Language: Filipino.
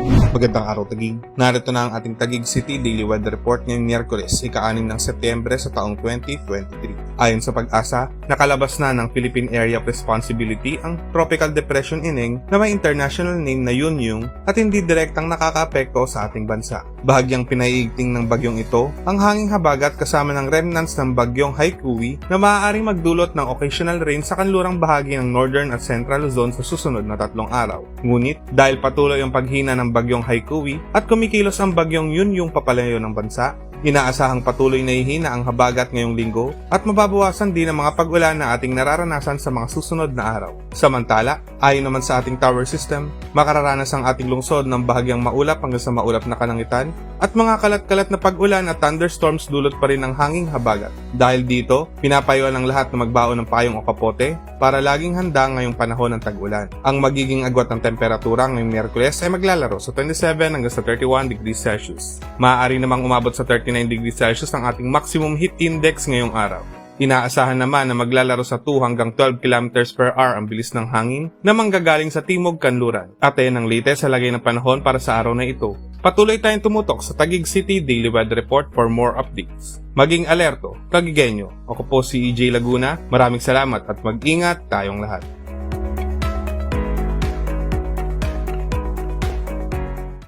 you Magandang araw Tagig. Narito na ang ating Tagig City Daily Weather Report ngayong Miyerkules, ika-6 ng Setyembre sa taong 2023. Ayon sa pag-asa, nakalabas na ng Philippine Area of Responsibility ang Tropical Depression Ineng na may international name na Yunyung at hindi direktang nakakaapekto sa ating bansa. Bahagyang pinaiigting ng bagyong ito ang hanging habagat kasama ng remnants ng bagyong Haikui na maaaring magdulot ng occasional rain sa kanlurang bahagi ng northern at central Luzon sa susunod na tatlong araw. Ngunit dahil patuloy ang paghina ng bagyong Haikui at kumikilos ang bagyong yun yung papalayo ng bansa, Inaasahang patuloy na ihina ang habagat ngayong linggo at mababawasan din ang mga pag-ulan na ating nararanasan sa mga susunod na araw. Samantala, ayon naman sa ating tower system, makararanas ang ating lungsod ng bahagyang maulap hanggang sa maulap na kalangitan at mga kalat-kalat na pag-ulan at thunderstorms dulot pa rin ng hanging habagat. Dahil dito, pinapayuan ang lahat na magbaon ng payong o kapote para laging handa ngayong panahon ng tag-ulan. Ang magiging agwat ng temperatura ngayong Miyerkules ay maglalaro sa 27 hanggang sa 31 degrees Celsius. Maaari namang umabot sa 39 degrees Celsius ang ating maximum heat index ngayong araw. Inaasahan naman na maglalaro sa 2 hanggang 12 km per hour ang bilis ng hangin na manggagaling sa timog kanluran. At ayan ang latest sa lagay ng panahon para sa araw na ito. Patuloy tayong tumutok sa Tagig City Daily Weather Report for more updates. Maging alerto, Tagigenyo. Ako po si EJ Laguna. Maraming salamat at mag-ingat tayong lahat.